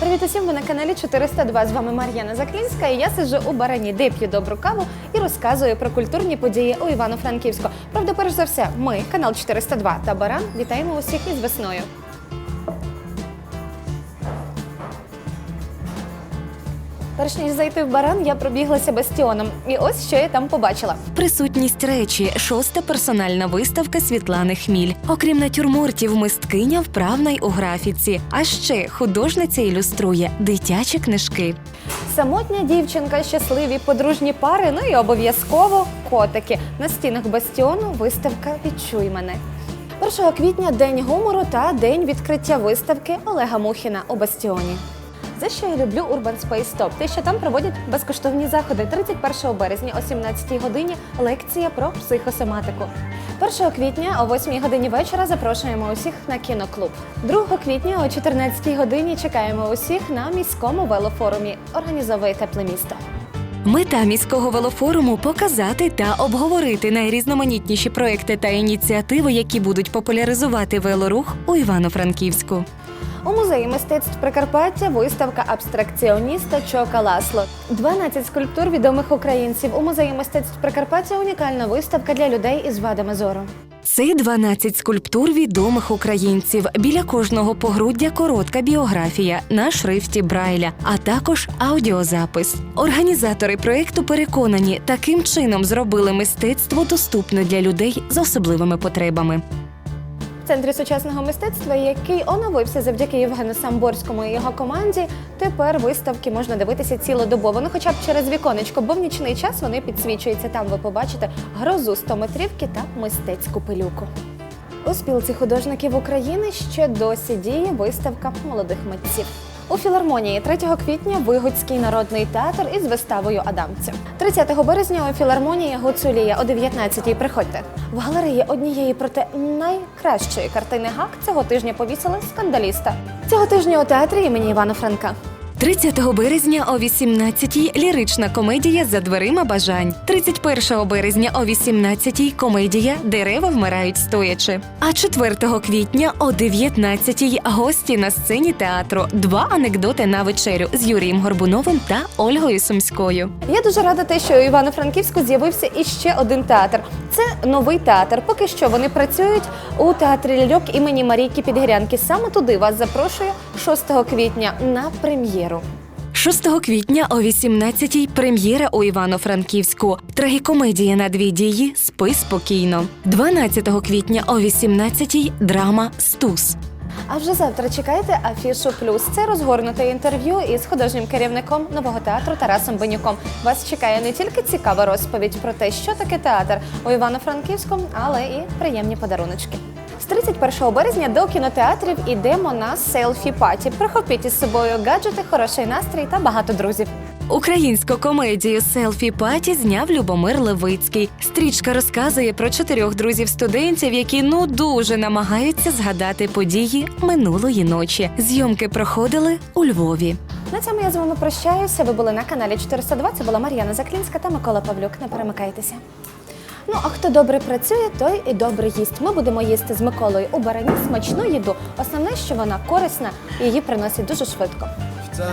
Привіт усім! Ви на каналі 402. З вами Мар'яна Заклінська. І я сиджу у барані, де п'ю добру каву і розказую про культурні події у Івано-Франківську. Правда, перш за все, ми, канал 402 та Баран, вітаємо усіх із весною. Перш ніж зайти в баран, я пробіглася бастіоном. І ось що я там побачила. Присутність речі шоста персональна виставка Світлани Хміль. Окрім натюрмортів, мисткиня вправна й у графіці. А ще художниця ілюструє дитячі книжки. Самотня дівчинка, щасливі подружні пари, ну і обов'язково котики. На стінах бастіону виставка Відчуй мене. 1 квітня день гумору та день відкриття виставки Олега Мухіна у бастіоні. За що я люблю Urban Space Top? Те, що там проводять безкоштовні заходи. 31 березня о 17 годині лекція про психосоматику. 1 квітня о 8 годині вечора запрошуємо усіх на кіноклуб. 2 квітня о 14 годині чекаємо усіх на міському велофорумі. Організовує тепле місто. Мета міського велофоруму показати та обговорити найрізноманітніші проекти та ініціативи, які будуть популяризувати велорух у Івано-Франківську. У музеї мистецтв Прикарпаття виставка абстракціоніста Чока Ласло. 12 скульптур відомих українців. У музеї мистецтв Прикарпаття унікальна виставка для людей із вадами зору. Це 12 скульптур відомих українців. Біля кожного погруддя коротка біографія на шрифті Брайля, а також аудіозапис. Організатори проєкту переконані, таким чином зробили мистецтво доступне для людей з особливими потребами. Центрі сучасного мистецтва, який оновився завдяки Євгену Самборському і його команді, тепер виставки можна дивитися цілодобово, ну хоча б через віконечко, бо в нічний час вони підсвічуються. Там ви побачите грозу 100-метрівки та мистецьку пилюку. У спілці художників України ще досі діє виставка молодих митців. У філармонії 3 квітня Вигодський народний театр із виставою Адамці. 30 березня у філармонії Гуцулія о 19-й приходьте. В галереї однієї проте найкращої картини ГАК цього тижня повісили скандаліста. Цього тижня у театрі імені Івана Франка. 30 березня о 18-й лірична комедія за дверима бажань. 31 березня о 18-й комедія Дерева вмирають стоячи. А 4 квітня о 19-й гості на сцені театру. Два анекдоти на вечерю з Юрієм Горбуновим та Ольгою Сумською. Я дуже рада те, що у Івано-Франківську з'явився іще один театр. Це новий театр. Поки що вони працюють у театрі ляльок імені Марійки Підгірянки. Саме туди вас запрошує 6 квітня на прем'єру. 6 квітня о 18-й прем'єра у Івано-Франківську. Трагікомедія на дві дії Спи спокійно. 12 квітня о 18-й драма Стус. А вже завтра чекайте афішу плюс. Це розгорнуте інтерв'ю із художнім керівником нового театру Тарасом Бенюком. Вас чекає не тільки цікава розповідь про те, що таке театр у Івано-Франківському, але і приємні подаруночки. З 31 березня до кінотеатрів ідемо на селфі паті. Прихопіть із собою гаджети, хороший настрій та багато друзів. Українську комедію Селфі Паті зняв Любомир Левицький. Стрічка розказує про чотирьох друзів-студентів, які ну дуже намагаються згадати події минулої ночі. Зйомки проходили у Львові. На цьому я з вами прощаюся. Ви були на каналі 402. Це була Мар'яна Заклінська та Микола Павлюк. Не перемикайтеся. Ну а хто добре працює, той і добре їсть. Ми будемо їсти з Миколою у барані смачну їду. Основне, що вона корисна і її приносять дуже швидко. Це